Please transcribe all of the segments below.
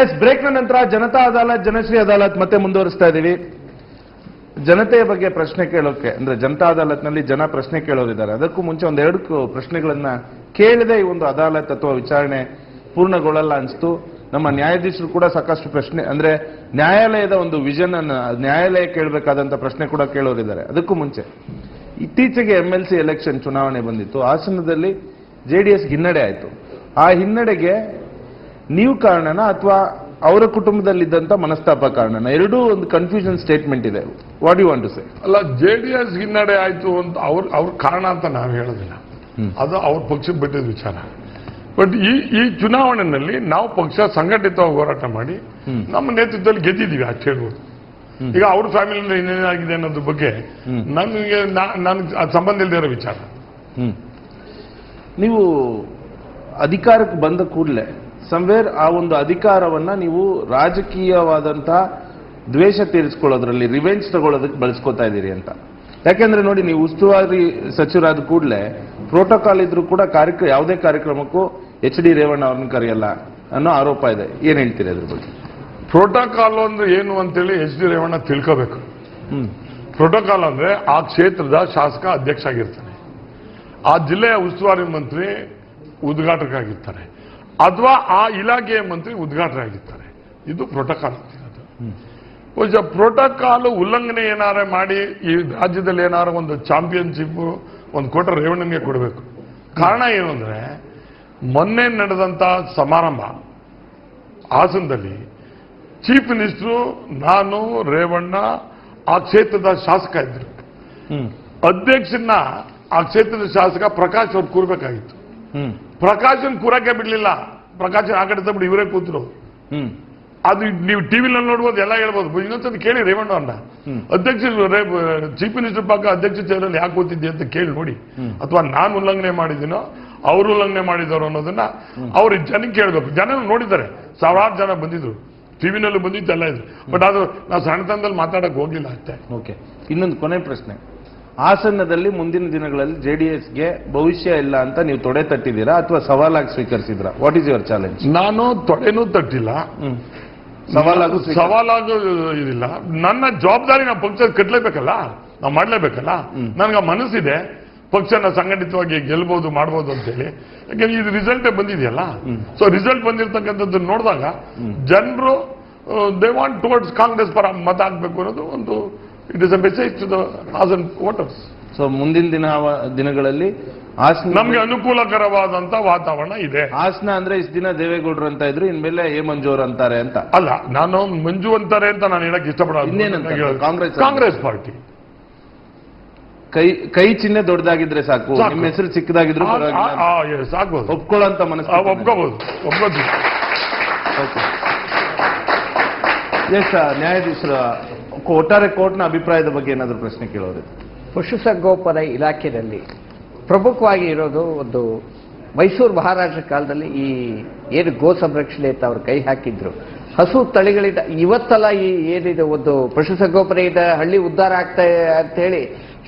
S ಬ್ರೇಕ್ನ ನಂತರ ಜನತಾ ಅದಾಲತ್, ಜನಶ್ರೀ ಅದಾಲತ್ ಮತ್ತೆ ಮುಂದುವರಿಸ್ತಾ ಇದ್ದೀವಿ ಜನತೆಯ ಬಗ್ಗೆ ಪ್ರಶ್ನೆ ಕೇಳೋಕೆ, ಅಂದ್ರೆ ಜನತಾ ಅದಾಲತ್ನಲ್ಲಿ ಜನ ಪ್ರಶ್ನೆ ಕೇಳೋರಿದ್ದಾರೆ. ಅದಕ್ಕೂ ಮುಂಚೆ ಒಂದೆರಡು ಪ್ರಶ್ನೆಗಳನ್ನ ಕೇಳದೆ ಈ ಒಂದು ಅದಾಲತ್ ಅಥವಾ ವಿಚಾರಣೆ ಪೂರ್ಣಗೊಳ್ಳಲ್ಲ ಅನಿಸ್ತು. ನಮ್ಮ ನ್ಯಾಯಾಧೀಶರು ಕೂಡ ಸಾಕಷ್ಟು ಪ್ರಶ್ನೆ, ಅಂದ್ರೆ ನ್ಯಾಯಾಲಯದ ಒಂದು ವಿಷನ್ ಅನ್ನ, ನ್ಯಾಯಾಲಯ ಕೇಳಬೇಕಾದಂತ ಪ್ರಶ್ನೆ ಕೂಡ ಕೇಳೋರಿದ್ದಾರೆ. ಅದಕ್ಕೂ ಮುಂಚೆ ಇತ್ತೀಚೆಗೆ ಎಂ ಎಲ್ ಸಿ ಎಲೆಕ್ಷನ್ ಚುನಾವಣೆ ಬಂದಿತ್ತು. ಹಾಸನದಲ್ಲಿ ಜೆ ಡಿ ಎಸ್ ಹಿನ್ನಡೆ ಆಯಿತು. ಆ ಹಿನ್ನಡೆಗೆ ನೀವು ಕಾರಣನ ಅಥವಾ ಅವರ ಕುಟುಂಬದಲ್ಲಿದ್ದಂತ ಮನಸ್ತಾಪ ಕಾರಣನ ಎರಡೂ ಒಂದು ಕನ್ಫ್ಯೂಷನ್ ಸ್ಟೇಟ್ಮೆಂಟ್ ಇದೆ what you want to say ಅಲ್ಲ ಜೆ ಡಿ ಎಸ್ ಹಿನ್ನಡೆ ಆಯಿತು ಅಂತ ಅವ್ರ ಅವ್ರ ಕಾರಣ ಅಂತ ನಾವು ಹೇಳೋದಿಲ್ಲ. ಅದು ಅವ್ರ ಪಕ್ಷಕ್ಕೆ ಬಿಟ್ಟಿದ್ದ ವಿಚಾರ ಬಟ್ ಈ ಈ ಚುನಾವಣೆಯಲ್ಲಿ ನಾವು ಪಕ್ಷ ಸಂಘಟಿತವಾಗಿ ಹೋರಾಟ ಮಾಡಿ. ನಮ್ಮ ನೇತೃತ್ವದಲ್ಲಿ ಗೆದ್ದಿದ್ದೀವಿ ಅಷ್ಟು ಹೇಳ್ಬೋದು. ಈಗ ಅವ್ರ ಫ್ಯಾಮಿಲಿಯಿಂದ ಏನೇನಾಗಿದೆ ಅನ್ನೋದ್ರ ಬಗ್ಗೆ. ನಮಗೆ ನನಗೆ ಅದು ಸಂಬಂಧ ಇಲ್ಲದೆ ಇರೋ ವಿಚಾರ ನೀವು ಅಧಿಕಾರಕ್ಕೆ ಬಂದ ಕೂಡಲೇ ಸಂವೇರ್ ಆ ಒಂದು ಅಧಿಕಾರವನ್ನ ನೀವು ರಾಜಕೀಯವಾದಂತಹ ದ್ವೇಷ ತೀರಿಸ್ಕೊಳ್ಳೋದ್ರಲ್ಲಿ ರಿವೆಂಜ್ ತಗೊಳ್ಳೋದಕ್ಕೆ ಬಳಸ್ಕೊತಾ ಇದ್ದೀರಿ ಅಂತ. ಯಾಕೆಂದ್ರೆ ನೋಡಿ ನೀವು ಉಸ್ತುವಾರಿ ಸಚಿವರಾದ ಕೂಡಲೇ ಪ್ರೋಟೋಕಾಲ್ ಇದ್ರೂ ಕೂಡ ಕಾರ್ಯಕ್ರಮ ಯಾವುದೇ ಕಾರ್ಯಕ್ರಮಕ್ಕೂ ಎಚ್ ಡಿ ರೇವಣ್ಣ ಅವ್ರನ್ನ ಕರೆಯಲ್ಲ ಅನ್ನೋ ಆರೋಪ ಇದೆ. ಏನ್ ಹೇಳ್ತೀರಿ ಅದ್ರ ಬಗ್ಗೆ? ಪ್ರೋಟೋಕಾಲ್ ಅಂದ್ರೆ ಏನು ಅಂತೇಳಿ ಎಚ್ ಡಿ ರೇವಣ್ಣ ತಿಳ್ಕೋಬೇಕು. ಪ್ರೋಟೋಕಾಲ್ ಅಂದ್ರೆ ಆ ಕ್ಷೇತ್ರದ ಶಾಸಕ ಅಧ್ಯಕ್ಷ ಆಗಿರ್ತಾನೆ. ಆ ಜಿಲ್ಲೆಯ ಉಸ್ತುವಾರಿ ಮಂತ್ರಿ ಉದ್ಘಾಟಕರಾಗಿರ್ತಾರೆ. ಅಥವಾ ಆ ಇಲಾಖೆಯ ಮಂತ್ರಿ ಉದ್ಘಾಟಕರಾಗಿರ್ತಾರೆ ಇದು ಪ್ರೋಟೋಕಾಲ್ ಅಂತ ಪ್ರೋಟೋಕಾಲ್ ಉಲ್ಲಂಘನೆ ಏನಾರ ಮಾಡಿ ಈ ರಾಜ್ಯದಲ್ಲಿ ಏನಾರ ಒಂದು ಚಾಂಪಿಯನ್ಶಿಪ್ ಒಂದು ಕೋಟ ರೇವಣ್ಣನಿಗೆ ಕೊಡಬೇಕು. ಕಾರಣ ಏನು ಅಂದ್ರೆ ಮೊನ್ನೆ ನಡೆದಂತ ಸಮಾರಂಭ ಹಾಸನದಲ್ಲಿ ಚೀಫ್ ಮಿನಿಸ್ಟ್ರು ನಾನು ರೇವಣ್ಣ ಆ ಕ್ಷೇತ್ರದ ಶಾಸಕ ಇದ್ರು. ಹ್ಮ್. ಅಧ್ಯಕ್ಷನ ಆ ಕ್ಷೇತ್ರದ ಶಾಸಕ ಪ್ರಕಾಶ್ ಅವ್ರು ಕೂರ್ಬೇಕಾಗಿತ್ತು. ಪ್ರಕಾಶನ್ ಕೂರಕ್ಕೆ ಬಿಡ್ಲಿಲ್ಲ. ಪ್ರಕಾಶನ್ ಆ ಕಡೆ ತಗೊಂಡು ಇವರೇ ಕೂತ್ರು. ಹ್ಮ್. ಅದು ನೀವು ಟಿವಿನಲ್ಲಿ ನೋಡ್ಬೋದು ಎಲ್ಲ ಹೇಳ್ಬೋದು. ಇನ್ನೊಂದ್ಸತಿ ಕೇಳಿ ರೇವಣ್ಣ ಅವ್ರನ್ನ. ಹ್ಮ್. ಅಧ್ಯಕ್ಷ ಚೀಫ್ ಮಿನಿಸ್ಟರ್ ಪಕ್ಕ ಅಧ್ಯಕ್ಷ ಚೇರಲ್ಲಿ ಯಾಕೆ ಕೂತಿದ್ದೆ ಅಂತ ಕೇಳಿ ನೋಡಿ. ಅಥವಾ ನಾನು ಉಲ್ಲಂಘನೆ ಮಾಡಿದ್ದೀನೋ ಅವರು ಉಲ್ಲಂಘನೆ ಮಾಡಿದಾರೋ ಅನ್ನೋದನ್ನ ಅವ್ರ ಜನಕ್ಕೆ ಕೇಳಬೇಕು. ಜನ ನೋಡಿದ್ದಾರೆ. ಸಾವಿರಾರು ಜನ ಬಂದಿದ್ರು. ಟಿವಿನಲ್ಲೂ ಬಂದಿದ್ದು ಎಲ್ಲ ಇದ್ರು. ಬಟ್ ಅದು ನಾವು ಸಣ್ಣತನದಲ್ಲಿ ಮಾತಾಡಕ್ ಹೋಗ್ಲಿಲ್ಲ ಅಷ್ಟೇ. ಓಕೆ. ಇನ್ನೊಂದು ಕೊನೆ ಪ್ರಶ್ನೆ. ಹಾಸನದಲ್ಲಿ ಮುಂದಿನ ದಿನಗಳಲ್ಲಿ ಜೆ ಡಿ ಎಸ್ಗೆ ಭವಿಷ್ಯ ಇಲ್ಲ ಅಂತ ನೀವು ತೊಡೆ ತಟ್ಟಿದ್ದೀರಾ ಅಥವಾ ಸವಾಲಾಗಿ ಸ್ವೀಕರಿಸಿದ್ರ ವಾಟ್ ಈಸ್ ಯುವರ್ ಚಾಲೆಂಜ್ ನಾನು ತೊಡೆನೂ ತಟ್ಟಿಲ್ಲ. ಸವಾಲಾಗೂ ಸವಾಲಾಗೂ ಇದಿಲ್ಲ. ನನ್ನ ಜವಾಬ್ದಾರಿ ನಾವು ಪಕ್ಷ ಕಟ್ಟಲೇಬೇಕಲ್ಲ? ನಾವು ಮಾಡಲೇಬೇಕಲ್ಲ? ನನ್ಗೆ ಮನಸ್ಸಿದೆ. ಪಕ್ಷನ ಸಂಘಟಿತವಾಗಿ ಗೆಲ್ಬಹುದು ಮಾಡ್ಬೋದು ಅಂತೇಳಿ ಯಾಕಂದ್ರೆ ಇದು ರಿಸಲ್ಟೇ ಬಂದಿದೆಯಲ್ಲ. ಸೊ ರಿಸಲ್ಟ್ ಬಂದಿರತಕ್ಕಂಥದ್ದು ನೋಡಿದಾಗ. ಜನರು ದೇ ವಾಂಟ್ ಟುವರ್ಡ್ಸ್ ಕಾಂಗ್ರೆಸ್ ಪರ ಮತ ಹಾಕ್ಬೇಕು ಅನ್ನೋದು ಒಂದು it is a message to the thousand voters so ಮುಂದಿನ ದಿನ ದಿನಗಳಲ್ಲಿ ಹಾಸನ ನಮ್ಗೆ ಅನುಕೂಲಕರವಾದಂತ ವಾತಾವರಣ ಇದೆ. ಹಾಸನ ಅಂದ್ರೆ ಇಷ್ಟು ದಿನ ದೇವೇಗೌಡರು ಅಂತ ಇದ್ರು ಇನ್ಮೇಲೆ ಎ ಮಂಜೂರ್ ಅಂತಾರೆ ಅಂತ. ಅಲ್ಲ ನಾನು ಮಂಜು ಅಂತಾರೆ ಅಂತ ನಾನು ಹೇಳಕ್? ಇಷ್ಟಪಡೋದು ಕಾಂಗ್ರೆಸ್ ಕಾಂಗ್ರೆಸ್ ಪಾರ್ಟಿ. ಕೈ ಕೈ ಚಿಹ್ನೆ ದೊಡ್ಡದಾಗಿದ್ರೆ ಸಾಕು. ಸಾಕು. ನಿಮ್ಮ ಹೆಸರು ಚಿಕ್ಕದಾಗಿದ್ರು. ಆಗ್ಬೋದು. ಒಪ್ಕೊಳ್ಳೋಂತ ಮನಸ್ಸು ಒಪ್ಕೋಬಹುದು ಒಪ್ಕೋತೀವಿ. ಎಸ್ ನ್ಯಾಯಾಧೀಶರ ಒಟ್ಟಾರೆ ಕೋರ್ಟ್ನ ಅಭಿಪ್ರಾಯದ ಬಗ್ಗೆ ಏನಾದರೂ ಪ್ರಶ್ನೆ ಕೇಳೋದು ಪಶುಸಂಗೋಪನೆ ಇಲಾಖೆಯಲ್ಲಿ ಪ್ರಮುಖವಾಗಿ ಇರೋದು ಒಂದು ಮೈಸೂರು ಮಹಾರಾಷ್ಟ್ರ ಕಾಲದಲ್ಲಿ ಈ ಏನು ಗೋ ಸಂರಕ್ಷಣೆ ಅಂತ ಅವ್ರು ಕೈ ಹಾಕಿದ್ರು. ಹಸು ತಳಿಗಳಿಂದ ಇವತ್ತಲ್ಲ ಈ ಏನಿದೆ ಒಂದು ಪಶುಸಂಗೋಪನೆಯಿಂದ ಹಳ್ಳಿ ಉದ್ಧಾರ ಆಗ್ತಾ ಅಂತ ಹೇಳಿ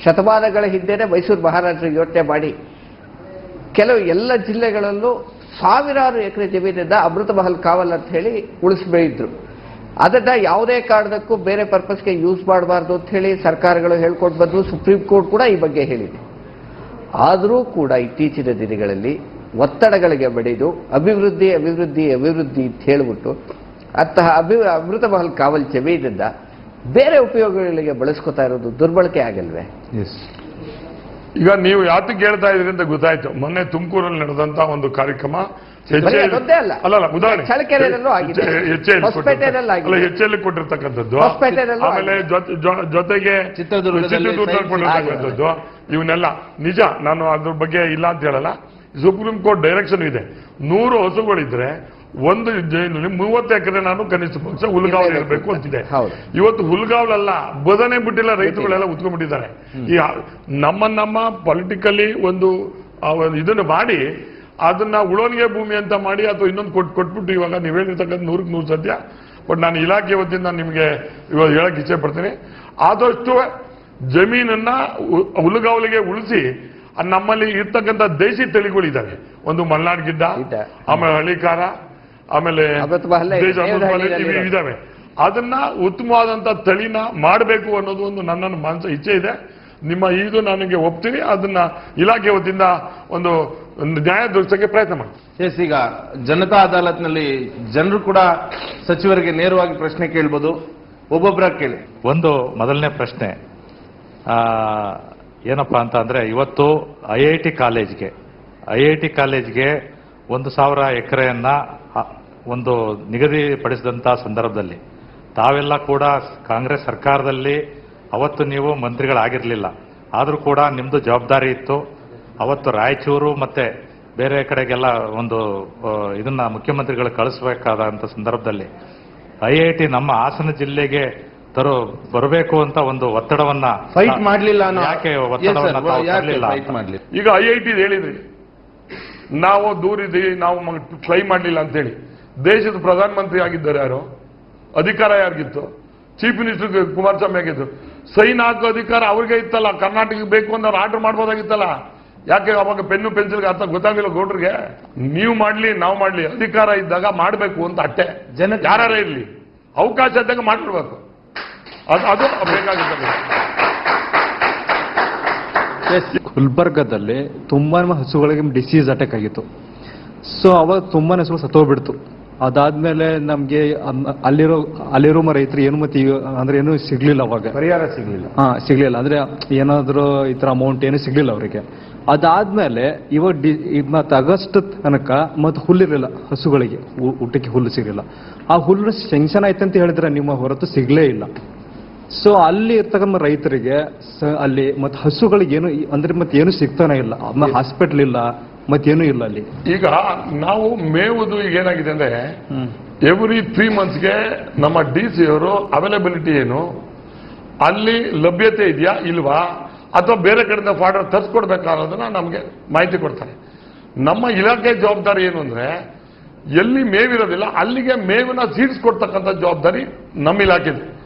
ಶತಮಾನಗಳ ಹಿಂದೆನೆ ಮೈಸೂರು ಮಹಾರಾಷ್ಟ್ರ ಯೋಚನೆ ಮಾಡಿ. ಕೆಲವು ಎಲ್ಲ ಜಿಲ್ಲೆಗಳಲ್ಲೂ ಸಾವಿರಾರು ಎಕರೆ ಜಮೀನಿಂದ ಅಮೃತ ಮಹಲ್ ಕಾವಲ್ ಅಂತ ಹೇಳಿ ಉಳಿಸಿ ಬೆಳೆಯಿದ್ರು ಅದನ್ನ ಯಾವುದೇ ಕಾರಣಕ್ಕೂ ಬೇರೆ ಪರ್ಪಸ್ಗೆ ಯೂಸ್ ಮಾಡಬಾರ್ದು ಅಂತ ಹೇಳಿ ಸರ್ಕಾರಗಳು ಹೇಳ್ಕೊಂಡು ಬಂದು ಸುಪ್ರೀಂ ಕೋರ್ಟ್ ಕೂಡ ಈ ಬಗ್ಗೆ ಹೇಳಿದೆ. ಆದರೂ ಕೂಡ ಇತ್ತೀಚಿನ ದಿನಗಳಲ್ಲಿ ಒತ್ತಡಗಳಿಗೆ ಬಡಿದು, ಅಭಿವೃದ್ಧಿ ಅಭಿವೃದ್ಧಿ ಅಭಿವೃದ್ಧಿ ಅಂತ ಹೇಳಿಬಿಟ್ಟು ಅಂತಹ ಅಭಿ ಅಮೃತ ಮಹಲ್ ಕಾವಲ್ ಜಮೀನಿಂದ ಬೇರೆ ಉಪಯೋಗಗಳಿಗೆ ಬಳಸ್ಕೊತಾ ಇರೋದು ದುರ್ಬಳಕೆ ಆಗಲ್ವೇ? ಈಗ ನೀವು ಯಾತಕ್ಕೆ ಹೇಳ್ತಾ ಇದ್ರಿ ಅಂತ ಗೊತ್ತಾಯ್ತು. ಮೊನ್ನೆ ತುಮಕೂರಲ್ಲಿ ನಡೆದಂತಹ ಒಂದು ಕಾರ್ಯಕ್ರಮ ಅದೊಂದೇ ಅಲ್ಲ. ಅಲ್ಲ ಉದಾಹರಣೆ. ಚಳ್ಳಕೆರೆಯಲ್ಲೂ ಆಗಿದೆ. ಹೊಸಪೇಟೆಯಲ್ಲೂ ಆಗಿದೆ. ಹೆಚ್ಚೆಲ್ಲಿ ಕೊಟ್ಟಿರ್ತಕ್ಕಂಥದ್ದು. ಹೊಸಪೇಟೆಯಲ್ಲೂ ಆಮೇಲೆ ಜೊತೆಗೆ ಚಿತ್ರದುರ್ಗದಲ್ಲಿ ಕೊಟ್ಟಿರ್ತಕ್ಕಂಥದ್ದು. ಇವನ್ನೆಲ್ಲ ನಿಜ ನಾನು ಅದ್ರ ಬಗ್ಗೆ ಇಲ್ಲ ಅಂತ ಹೇಳಲ್ಲ. ಸುಪ್ರೀಂ ಕೋರ್ಟ್ ಡೈರೆಕ್ಷನ್ ಇದೆ. ನೂರು ಹಸುಗಳಿದ್ರೆ ಒಂದು ಜೈಲಿನಲ್ಲಿ ಮೂವತ್ತು ಎಕರೆ ನಾನು ಕನಿಷ್ಠ ಪಕ್ಷ ಹುಲ್ಗಾವಲ್ ಇರಬೇಕು ಅಂತಿದೆ. ಇವತ್ತು ಹುಲ್ಗಾವಲಲ್ಲ ಬದನೆ ಬಿಟ್ಟಿಲ್ಲ ರೈತರುಗಳೆಲ್ಲ ಉತ್ಕೊಂಡ್ಬಿಟ್ಟಿದ್ದಾರೆ. ಈ ನಮ್ಮ ನಮ್ಮ ಪೊಲಿಟಿಕಲಿ ಒಂದು ಇದನ್ನು ಮಾಡಿ ಅದನ್ನ ಉಳೋನಿಗೆ ಭೂಮಿ ಅಂತ ಮಾಡಿ ಅಥವಾ ಇನ್ನೊಂದು ಕೊಟ್ಟು ಕೊಟ್ಬಿಟ್ಟು ಇವಾಗ ನೀವು ಹೇಳಿರ್ತಕ್ಕಂಥ ನೂರಕ್ಕೆ ನೂರು ಸತ್ಯ. ಬಟ್ ನಾನು ಇಲಾಖೆ ವತಿಯಿಂದ ನಿಮಗೆ ಇವಾಗ ಹೇಳಕ್ಕೆ ಇಚ್ಛೆ ಪಡ್ತೀನಿ. ಆದಷ್ಟು ಜಮೀನನ್ನ ಹು- ಹುಲ್ಲುಗಾವಲಿಗೆ ಉಳಿಸಿ ನಮ್ಮಲ್ಲಿ ಇರ್ತಕ್ಕಂಥ ದೇಶಿ ತಳಿಗಳಿದ್ದಾವೆ ಒಂದು ಮಲ್ನಾಡ್ ಗಿಡ್ಡ. ಆಮೇಲೆ ಹಳ್ಳಿಕಾರ ಆಮೇಲೆ ಇದಾವೆ ಅದನ್ನ ಉತ್ತಮವಾದಂತ ತಳಿನ ಮಾಡಬೇಕು ಅನ್ನೋದು ಒಂದು ನನ್ನ ಮನಸ್ಸು ಇಚ್ಛೆ ಇದೆ. ನಿಮ್ಮ ಇದು ನನಗೆ ಒಪ್ತೀನಿ. ಅದನ್ನ ಇಲಾಖೆ ವತಿಯಿಂದ ಒಂದು ನ್ಯಾಯ ದೊರಕಿಸೋಕೆ ಪ್ರಯತ್ನ ಮಾಡ್ತೀವಿ ಎಸ್ ಈಗ ಜನತಾ ಅದಾಲತ್ನಲ್ಲಿ ಜನರು ಕೂಡ ಸಚಿವರಿಗೆ ನೇರವಾಗಿ ಪ್ರಶ್ನೆ ಕೇಳ್ಬೋದು. ಒಬ್ಬೊಬ್ಬರ ಕೇಳಿ. ಒಂದು ಮೊದಲನೇ ಪ್ರಶ್ನೆ. ಆ, ಏನಪ್ಪ ಅಂತ ಅಂದರೆ ಇವತ್ತು ಐ ಐ ಟಿ ಕಾಲೇಜ್ಗೆ ಐ ಐ ಟಿ ಕಾಲೇಜ್ಗೆ ಒಂದು ಸಾವಿರ ಎಕರೆಯನ್ನ ಒಂದು ನಿಗದಿಪಡಿಸಿದಂಥ ಸಂದರ್ಭದಲ್ಲಿ ತಾವೆಲ್ಲ ಕೂಡ ಕಾಂಗ್ರೆಸ್ ಸರ್ಕಾರದಲ್ಲಿ ಅವತ್ತು ನೀವು ಮಂತ್ರಿಗಳಾಗಿರಲಿಲ್ಲ. ಆದರೂ ಕೂಡ ನಿಮ್ಮದು ಜವಾಬ್ದಾರಿ ಇತ್ತು. ಅವತ್ತು ರಾಯಚೂರು ಮತ್ತೆ ಬೇರೆ ಕಡೆಗೆಲ್ಲ ಒಂದು ಇದನ್ನ ಮುಖ್ಯಮಂತ್ರಿಗಳು ಕಳಿಸ್ಬೇಕಾದಂಥ ಸಂದರ್ಭದಲ್ಲಿ ಐ ಐ ಟಿ ನಮ್ಮ ಹಾಸನ ಜಿಲ್ಲೆಗೆ ತರೋ ಬರಬೇಕು ಅಂತ ಒಂದು ಒತ್ತಡವನ್ನ ಫೈಟ್ ಮಾಡಲಿಲ್ಲ ಅನ್ನೋ ಯಾಕೆ ಒತ್ತಡವನ್ನ? ಈಗ ಐ ಐ ಟಿ ಹೇಳಿದ್ರಿ. ನಾವು ದೂರಿದ್ವಿ ನಾವು ಕ್ಲೈ ಮಾಡಲಿಲ್ಲ ಅಂತೇಳಿ. ದೇಶದ ಪ್ರಧಾನಮಂತ್ರಿ ಆಗಿದ್ದಾರೆ ಯಾರು? ಅಧಿಕಾರ ಯಾರಿಗಿತ್ತು? ಚೀಫ್ ಮಿನಿಸ್ಟರ್ ಕುಮಾರಸ್ವಾಮಿ ಆಗಿದ್ದು ಸೈನ್ ಹಾಕೋ ಅಧಿಕಾರ ಅವ್ರಿಗೆ ಇತ್ತಲ್ಲ ಕರ್ನಾಟಕಕ್ಕೆ ಬೇಕು ಅಂತ ಅವ್ರು ಆರ್ಡರ್ ಮಾಡ್ಬೋದಾಗಿತ್ತಲ್ಲ? ಯಾಕೆ ಅವಾಗ ಪೆನ್ನು ಪೆನ್ಸಿಲ್ಗೆ ಅರ್ಥ ಗೊತ್ತಾಗಿಲ್ಲ ಗೌಡ್ರಿಗೆ? ನೀವು ಮಾಡ್ಲಿ ನಾವು ಮಾಡ್ಲಿ ಅಧಿಕಾರ ಇದ್ದಾಗ ಮಾಡಬೇಕು ಅಂತ ಅಟ್ಟೆ. ಜನ ಯಾರ ಇರಲಿ ಅವಕಾಶ ಇದ್ದಾಗ ಮಾಡ್ಬಿಡ್ಬೇಕು ಅದು ಅದು ಬೇಕಾಗುತ್ತೆ ಗುಲ್ಬರ್ಗದಲ್ಲಿ ತುಂಬಾ ಹಸುಗಳಿಗೆ ಡಿಸೀಸ್ ಅಟ್ಯಾಕ್ ಆಗಿತ್ತು. ಸೊ ಅವಾಗ ತುಂಬಾ ಹಸುಗಳು ಸತ್ತೋಗ್ಬಿಡ್ತು. ಅದಾದ್ಮೇಲೆ ನಮ್ಗೆ ಅಲ್ಲಿರೋ ಅಲ್ಲಿರೋ ರೈತರು ಏನು ಮತ್ತೆ ಈಗ ಅಂದ್ರೆ ಏನು ಸಿಗ್ಲಿಲ್ಲ ಅವಾಗ. ಪರಿಹಾರ ಸಿಗ್ಲಿಲ್ಲ. ಹಾ ಸಿಗ್ಲಿಲ್ಲ. ಅಂದ್ರೆ ಏನಾದ್ರೂ ಈ ತರ ಅಮೌಂಟ್ ಏನು ಸಿಗ್ಲಿಲ್ಲ ಅವರಿಗೆ. ಅದಾದ್ಮೇಲೆ ಇವಾಗ ಡಿ ಮತ್ತು ಆಗಸ್ಟ್ ತನಕ ಮತ್ತೆ ಹುಲ್ಲಿರಲಿಲ್ಲ ಹಸುಗಳಿಗೆ ಊಟಕ್ಕೆ ಹುಲ್ಲು ಸಿಗಲಿಲ್ಲ. ಆ ಹುಲ್ಲು ಸೆಂಕ್ಷನ್ ಆಯ್ತು ಅಂತ ಹೇಳಿದ್ರೆ ನಿಮ್ಮ ಹೊರತು ಸಿಗಲೇ ಇಲ್ಲ. ಸೊ ಅಲ್ಲಿ ಇರ್ತಕ್ಕಂಥ ರೈತರಿಗೆ ಸ- ಅಲ್ಲಿ ಮತ್ತು ಹಸುಗಳಿಗೆ ಏನು ಅಂದ್ರೆ ಮತ್ತೆ ಏನು ಸಿಗ್ತಾನೆ ಇಲ್ಲ. ಹಾಸ್ಪಿಟಲ್ ಇಲ್ಲ ಮತ್ತೇನು ಇಲ್ಲ ಅಲ್ಲಿ. ಈಗ ನಾವು ಮೇವುದು ಈಗ ಏನಾಗಿದೆ ಅಂದ್ರೆ ಎವ್ರಿ ತ್ರೀ ಮಂತ್ಸ್ಗೆ ನಮ್ಮ ಡಿ ಸಿ ಅವರು ಅವೈಲಬಿಲಿಟಿ ಏನು ಅಲ್ಲಿ ಲಭ್ಯತೆ ಇದೆಯಾ ಇಲ್ವಾ? ಅಥವಾ ಬೇರೆ ಕಡೆಯಿಂದ ಫಾರ್ಡರ್ ತರಿಸ್ಕೊಡ್ಬೇಕಾ ಅನ್ನೋದನ್ನ ನಮಗೆ ಮಾಹಿತಿ ಕೊಡ್ತಾರೆ. ನಮ್ಮ ಇಲಾಖೆ ಜವಾಬ್ದಾರಿ ಏನು ಅಂದ್ರೆ, ಎಲ್ಲಿ ಮೇವಿರೋದಿಲ್ಲ, ಅಲ್ಲಿಗೆ ಮೇವಿನ ಸೀಡ್ಸ್ ಕೊಡ್ತಕ್ಕಂಥ ಜವಾಬ್ದಾರಿ ನಮ್ಮ ಇಲಾಖೆದು.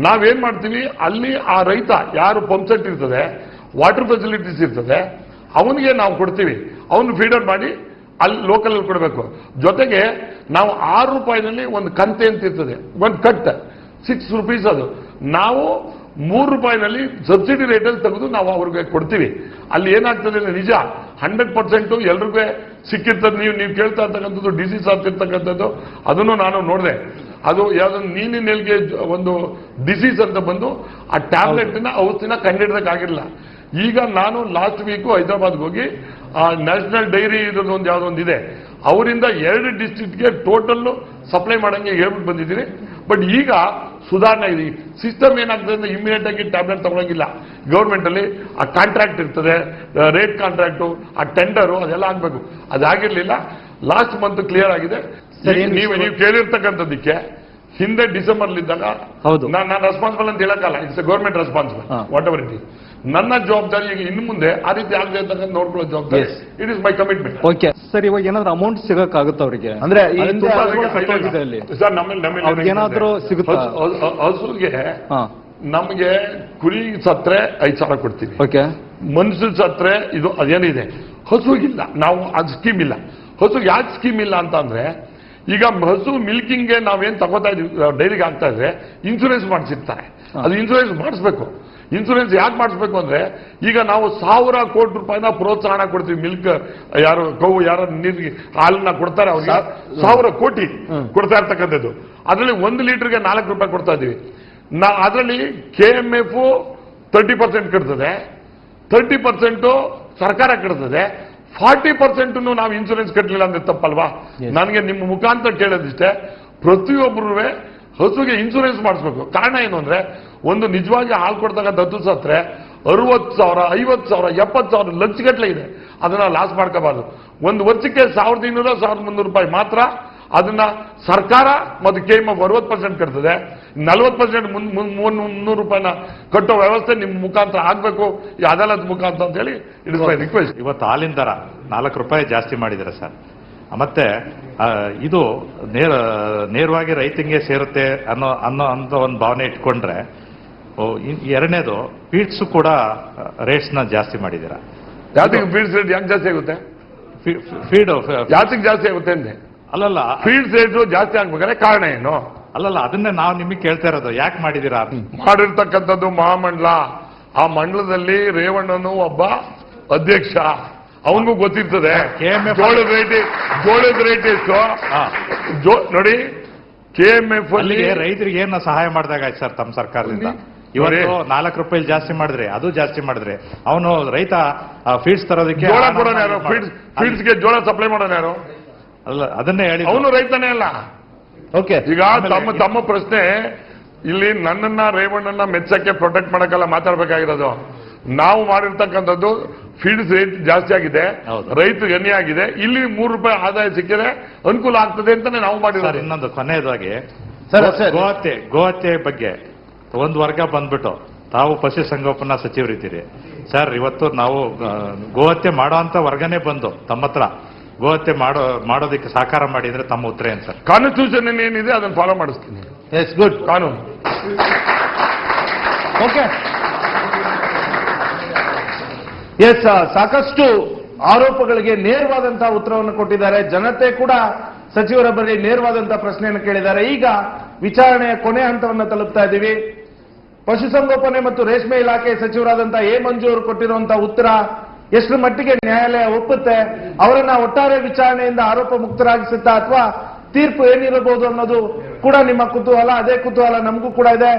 ನಾವೇನು ಮಾಡ್ತೀವಿ, ಅಲ್ಲಿ ಆ ರೈತ ಯಾರು ಪಂಪ್ ಸೆಟ್ ಇರ್ತದೆ ವಾಟರ್ ಫೆಸಿಲಿಟೀಸ್ ಇರ್ತದೆ, ಅವನಿಗೆ ನಾವು ಕೊಡ್ತೀವಿ. ಅವನು ಫೀಡರ್ ಮಾಡಿ ಅಲ್ಲಿ ಲೋಕಲ್ ಅಲ್ಲಿ ಕೊಡಬೇಕು. ಜೊತೆಗೆ ನಾವು ಆರು ರೂಪಾಯಿನಲ್ಲಿ ಒಂದು ಕಂತೆ ಅಂತ ಇರ್ತದೆ. ಒಂದು ಕಟ್ ಸಿಕ್ಸ್ ರುಪೀಸ್ ಅದು. ನಾವು ಮೂರು ರೂಪಾಯಿನಲ್ಲಿ ಸಬ್ಸಿಡಿ ರೇಟಲ್ಲಿ ತೆಗೆದು ನಾವು ಅವ್ರಿಗೆ ಕೊಡ್ತೀವಿ. ಅಲ್ಲಿ ಏನಾಗ್ತದೆ ಅಂದರೆ ನಿಜ ಹಂಡ್ರೆಡ್ ಪರ್ಸೆಂಟು ಎಲ್ರಿಗೂ ಸಿಕ್ಕಿರ್ತದೆ. ನೀವು ನೀವು ಕೇಳ್ತಾ ಇರ್ತಕ್ಕಂಥದ್ದು ಡಿಸೀಸ್ ಆಗ್ತಿರ್ತಕ್ಕಂಥದ್ದು ಅದನ್ನು ನಾನು ನೋಡಿದೆ. ಅದು ಯಾವುದೋ ನೀಲಿ ನೆಲ್ಗೆ ಒಂದು ಡಿಸೀಸ್ ಅಂತ ಬಂದು ಆ ಟ್ಯಾಬ್ಲೆಟ್ನ ಔಷಧಿನ ಕಂಡಿಡ್ದಕ್ಕಾಗಿರಲಿಲ್ಲ. ಈಗ ನಾನು ಲಾಸ್ಟ್ ವೀಕು ಹೈದರಾಬಾದ್ಗೆ ಹೋಗಿ, ಆ ನ್ಯಾಷನಲ್ ಡೈರಿ ಇರೋದು ಒಂದು ಯಾವುದೋ ಒಂದು ಇದೆ ಅವರಿಂದ ಎರಡು ಡಿಸ್ಟಿಕ್ಗೆ ಟೋಟಲ್ಲು ಸಪ್ಲೈ ಮಾಡೋಂಗೆ ಹೇಳ್ಬಿಟ್ಟು ಬಂದಿದ್ದೀನಿ. ಬಟ್ ಈಗ ಸುಧಾರಣೆ ಇದೆ. ಸಿಸ್ಟಮ್ ಏನಾಗ್ತದೆ ಅಂದ್ರೆ ಇಮಿಡಿಯೇಟ್ ಆಗಿ ಟ್ಯಾಬ್ಲೆಟ್ ತಗೊಳಂಗಿಲ್ಲ. ಗೌರ್ಮೆಂಟಲ್ಲಿ ಆ ಕಾಂಟ್ರಾಕ್ಟ್ ಇರ್ತದೆ ರೇಟ್ ಕಾಂಟ್ರಾಕ್ಟು ಆ ಟೆಂಡರು ಅದೆಲ್ಲ ಆಗ್ಬೇಕು. ಅದಾಗಿರ್ಲಿಲ್ಲ. ಲಾಸ್ಟ್ ಮಂತ್ ಕ್ಲಿಯರ್ ಆಗಿದೆ. ನೀವು ನೀವು ಕೇಳಿರ್ತಕ್ಕಂಥದ್ದಕ್ಕೆ ಹಿಂದೆ ಡಿಸೆಂಬರ್ ಇದ್ದಾಗ ಹೌದು. ನಾನು ನಾನು ರೆಸ್ಪಾನ್ಸಿಬಲ್ ಅಂತ ಹೇಳಕ್ಕಲ್ಲ it's government responsible. Whatever it is ನನ್ನ ಜವಾಬ್ದಾರಿ ಈಗ ಇನ್ನು ಮುಂದೆ ಆ ರೀತಿ ಆಗದೆ ಅಂತಕ್ಕಂಥ ನೋಡ್ಕೊಳ್ಳೋ ಜವಾಬ್ದಾರಿ. Yes. It is my commitment okay sir ಇವಾಗ ಏನಾದ್ರು ಅಮೌಂಟ್ ಸಿಗಕ್ಕಾಗುತ್ತ ಅವರಿಗೆ? ಅಂದ್ರೆ ಈ ಅಲ್ಲಿ ಹಿಂದೆ ತುಂಬಾ ಹಸುಗಳು ಸತ್ತೋಗಿದೆ ಅಲ್ಲಿ. ಸರ್ ನಮ್ಮಲ್ಲಿ ನಮ್ಮಲ್ಲಿ ಅವ್ರಿಗೆ ಏನಾದ್ರೂ ಸಿಗುತ್ತಾ? ಹಸು- ಹಸು- ಹಸುಗೆ ಹಾ. ನಮಗೆ ಕುರಿ ಸತ್ರೆ ಐದು ಸಾವಿರ ಕೊಡ್ತೀವಿ. ಓಕೆ ಮನುಷ್ಯ ಸತ್ರೆ ಇದು ಅದೇನಿದೆ? ಹಸುಗಿಲ್ಲ. ನಾವು ಅದು ಸ್ಕೀಮ್ ಇಲ್ಲ. ಹಸು ಯಾಕೆ ಸ್ಕೀಮ್ ಇಲ್ಲ ಅಂತಂದ್ರೆ ಈಗ ಹಸು ಮಿಲ್ಕಿಂಗ್ಗೆ ನಾವೇನ್ ತಗೋತಾ ಇದೀವಿ ಡೈರಿಗೆ ಆಗ್ತಾ ಇದ್ರೆ ಇನ್ಸೂರೆನ್ಸ್ ಮಾಡಿಸಿರ್ತಾರೆ. ಅದು ಇನ್ಸೂರೆನ್ಸ್ ಮಾಡಿಸ್ಬೇಕು. ಇನ್ಸೂರೆನ್ಸ್ ಯಾಕೆ ಮಾಡಿಸ್ಬೇಕು ಅಂದ್ರೆ ಈಗ ನಾವು ಸಾವಿರ ಕೋಟಿ ರೂಪಾಯಿನ ಪ್ರೋತ್ಸಾಹನ ಕೊಡ್ತೀವಿ ಮಿಲ್ಕ್ ಯಾರು ಗೌ ಯಾರು ನೀರಿಗೆ ಹಾಲನ್ನ ಕೊಡ್ತಾರೆ ಅವ್ರಿಗೆ. ಸಾವಿರ ಕೋಟಿ ಕೊಡ್ತಾ ಇರ್ತಕ್ಕಂಥದ್ದು. ಅದರಲ್ಲಿ ಒಂದು ಲೀಟರ್ಗೆ ನಾಲ್ಕು ರೂಪಾಯಿ ಕೊಡ್ತಾ ಇದ್ದೀವಿ. ನಾ ಅದರಲ್ಲಿ K M F thirty percent ಕಟ್ತದೆ. Thirty percent ಸರ್ಕಾರ ಕಟ್ತದೆ. ಫಾರ್ಟಿ ಪರ್ಸೆಂಟ್ ನಾವು ಇನ್ಸೂರೆನ್ಸ್ ಕಟ್ಟಲಿಲ್ಲ ಅಂದ್ರೆ ತಪ್ಪಲ್ವಾ? ನನಗೆ ನಿಮ್ಮ ಮುಖಾಂತರ ಕೇಳೋದಿಷ್ಟೇ. ಪ್ರತಿಯೊಬ್ಬರೂ ಹಸುಗೆ ಇನ್ಸೂರೆನ್ಸ್ ಮಾಡಿಸ್ಬೇಕು. ಕಾರಣ ಏನು ಅಂದ್ರೆ, ಒಂದು ನಿಜವಾಗಿ ಹಾಲು ಕೊಡ್ತಕ್ಕಂಥ ದತ್ತು ಸತ್ರೆ ಅರವತ್ತು ಸಾವಿರ, ಐವತ್ತು ಸಾವಿರ, ಎಪ್ಪತ್ತು ಸಾವಿರ ಲಕ್ಷಗಟ್ಟಲೆ ಇದೆ. ಅದನ್ನ ಲಾಸ್ ಮಾಡ್ಕೋಬಾರ್ದು. ಒಂದು ವರ್ಷಕ್ಕೆ ಸಾವಿರದ ಇನ್ನೂರ, ಸಾವಿರದ ಮುನ್ನೂರು ರೂಪಾಯಿ ಮಾತ್ರ ಅದನ್ನ ಸರ್ಕಾರ ಮತ್ತು ಕೆ ಎಂ ಎಫ್ ಅರವತ್ತು ಪರ್ಸೆಂಟ್ ಕಟ್ತದೆ. ನಲ್ವತ್ತು ಪರ್ಸೆಂಟ್ ಮುನ್ನೂರು ರೂಪಾಯಿನ ಕಟ್ಟೋ ವ್ಯವಸ್ಥೆ ನಿಮ್ಮ ಮುಖಾಂತರ ಆಗಬೇಕು. ಈ ಅದಾಲತ್ ಮುಖಾಂತರ ಅಂತ ಹೇಳಿ ಇಟ್ ಮೈ ರಿಕ್ವೆಸ್ಟ್ ಇವತ್ತು ಹಾಲಿನ ದರ ನಾಲ್ಕು ರೂಪಾಯಿ ಜಾಸ್ತಿ ಮಾಡಿದ್ದಾರೆ ಸರ್? ಮತ್ತೆ ಇದು ನೇರ ನೇರವಾಗಿ ರೈತಂಗೆ ಸೇರುತ್ತೆ ಅನ್ನೋ ಅನ್ನೋ ಅಂತ ಒಂದು ಭಾವನೆ ಇಟ್ಕೊಂಡ್ರೆ ಎರಡನೇದು ಫೀಡ್ಸು ಕೂಡ ರೇಟ್ಸ್ನ ಜಾಸ್ತಿ ಮಾಡಿದ್ದೀರಾ? ಜಾತಿಗೆ ಫೀಡ್ಸ್ ರೇಟ್ ಯಾಕೆ ಜಾಸ್ತಿ ಆಗುತ್ತೆ? ಫೀಡ್ ಜಾಸ್ತಿ ಜಾಸ್ತಿ ಆಗುತ್ತೆ ಅಂದೆ. ಅಲ್ಲಲ್ಲ ಫೀಡ್ಸ್ ರೇಟ್ ಜಾಸ್ತಿ ಆಗ್ಬೇಕಾದ್ರೆ ಕಾರಣ ಏನು? ಅಲ್ಲಲ್ಲ ಅದನ್ನೇ ನಾವು ನಿಮಗೆ ಕೇಳ್ತಾ ಇರೋದು ಯಾಕೆ ಮಾಡಿದ್ದೀರಾ. ಮಾಡಿರ್ತಕ್ಕಂಥದ್ದು ಮಹಾಮಂಡಲ. ಆ ಮಂಡಲದಲ್ಲಿ ರೇವಣ್ಣನು ಒಬ್ಬ ಅಧ್ಯಕ್ಷ. ಅವನಿಗೂ ಗೊತ್ತಿರ್ತದೆ. ಜೋಳದ ರೇಟ್ ಜೋಳದ ರೇಟ್ ಎಷ್ಟು? ನೋಡಿ ಕೆ ಎಂ ಎಫ್ ಅಲ್ಲಿ ರೈತರಿಗೆ ಏನ ಸಹಾಯ ಮಾಡಿದಾಗ ಆಯ್ತು ಸರ್ ತಮ್ಮ ಸರ್ಕಾರದಿಂದ? ಇವತ್ತು. ನಾಲ್ಕು ರೂಪಾಯಿ ಜಾಸ್ತಿ ಮಾಡಿದ್ರೆ ಅದು ಜಾಸ್ತಿ ಮಾಡಿದ್ರೆ ಅವನು ರೈತ ಫೀಡ್ಸ್ ತರೋದಕ್ಕೆ ಜೋಳ ಕೊಡೋಣ ಯಾರು? ಫೀಡ್ಸ್ ಫೀಡ್ಸ್ಗೆ ಜೋಳ ಸಪ್ಲೈ ಮಾಡೋಣ ಯಾರು? ಅಲ್ಲ ಅದನ್ನೇ ಹೇಳಿ ಅವನು ರೈತನೇ ಅಲ್ಲ. ಓಕೆ. ಈಗ ತಮ್ಮ ತಮ್ಮ ಪ್ರಶ್ನೆ ಇಲ್ಲಿ ನನ್ನನ್ನ ರೇವಣ್ಣನ ಮೆಚ್ಚಕ್ಕೆ ಪ್ರೊಟೆಕ್ಟ್ ಮಾಡಕ್ಕೆಲ್ಲ ಮಾತಾಡ್ಬೇಕಾಗಿರೋದು. ನಾವು ಮಾಡಿರ್ತಕ್ಕಂಥದ್ದು ಫೀಡ್ಸ್ ರೇಟ್ ಜಾಸ್ತಿ ಆಗಿದೆ ಹೌದು. ರೈತರಿಗೆ ಗಣಿ ಆಗಿದೆ ಇಲ್ಲಿ ಮೂರು ರೂಪಾಯಿ ಆದಾಯ ಸಿಕ್ಕಿದ್ರೆ ಅನುಕೂಲ ಆಗ್ತದೆ ಅಂತಾನೆ ನಾವು ಮಾಡಿದ್ದಾರೆ ಮಾಡಿರೋದು. ಇನ್ನೊಂದು ಕೊನೆಯದಾಗಿ ಸರ್. ಗೋಹತ್ಯೆ ಗೋಹತ್ಯೆ ಬಗ್ಗೆ ಒಂದು ವರ್ಗ ಬಂದ್ಬಿಟ್ಟು ತಾವು ಪಶುಸಂಗೋಪನಾ ಸಚಿವರಿದ್ದೀರಿ. ಸರ್ ಇವತ್ತು ನಾವು ಗೋಹತ್ಯೆ ಮಾಡೋ ಅಂತ ವರ್ಗನೇ ಬಂದು ತಮ್ಮ ಹತ್ರ ಗೋಹತ್ಯೆ ಮಾಡೋ ಮಾಡೋದಕ್ಕೆ ಸಹಕಾರ ಮಾಡಿದ್ರೆ ತಮ್ಮ ಉತ್ತರ ಏನ್ ಸರ್? ಕಾನ್ಸ್ಟಿಟ್ಯೂಷನ್ ಏನಿದೆ ಅದನ್ನು ಫಾಲೋ ಮಾಡಿಸ್ತೀನಿ. ಎಸ್ ಗುಡ್ ಕಾನೂನು. ಓಕೆ ಎಸ್, ಸಾಕಷ್ಟು ಆರೋಪಗಳಿಗೆ ನೇರವಾದಂತಹ ಉತ್ತರವನ್ನು ಕೊಟ್ಟಿದ್ದಾರೆ. ಜನತೆ ಕೂಡ ಸಚಿವರ ಬಳಿ ನೇರವಾದಂತಹ ಪ್ರಶ್ನೆಯನ್ನು ಕೇಳಿದ್ದಾರೆ. ಈಗ ವಿಚಾರಣೆಯ ಕೊನೆ ಹಂತವನ್ನು ತಲುಪ್ತಾ ಇದ್ದೀವಿ. ಪಶುಸಂಗೋಪನೆ ಮತ್ತು ರೇಷ್ಮೆ ಇಲಾಖೆ ಸಚಿವರಾದಂತಹ ಎ ಮಂಜು ಅವರು ಕೊಟ್ಟಿರುವಂತಹ ಉತ್ತರ ಎಷ್ಟು ಮಟ್ಟಿಗೆ ನ್ಯಾಯಾಲಯ ಒಪ್ಪುತ್ತೆ? ಅವರನ್ನ ಒಟ್ಟಾರೆ ವಿಚಾರಣೆಯಿಂದ ಆರೋಪ ಮುಕ್ತರಾಗಿಸುತ್ತಾ ಅಥವಾ ತೀರ್ಪು ಏನಿರಬಹುದು ಅನ್ನೋದು ಕೂಡ ನಿಮ್ಮ ಕುತೂಹಲ, ಅದೇ ಕುತೂಹಲ ನಮಗೂ ಕೂಡ ಇದೆ.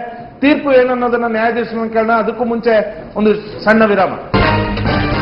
ತೀರ್ಪು ಏನನ್ನೋದನ್ನ ನ್ಯಾಯಾಧೀಶರನ್ನು ಕೇಳೋಣ. ಅದಕ್ಕೂ ಮುಂಚೆ ಒಂದು ಸಣ್ಣ ವಿರಾಮ. Thank you.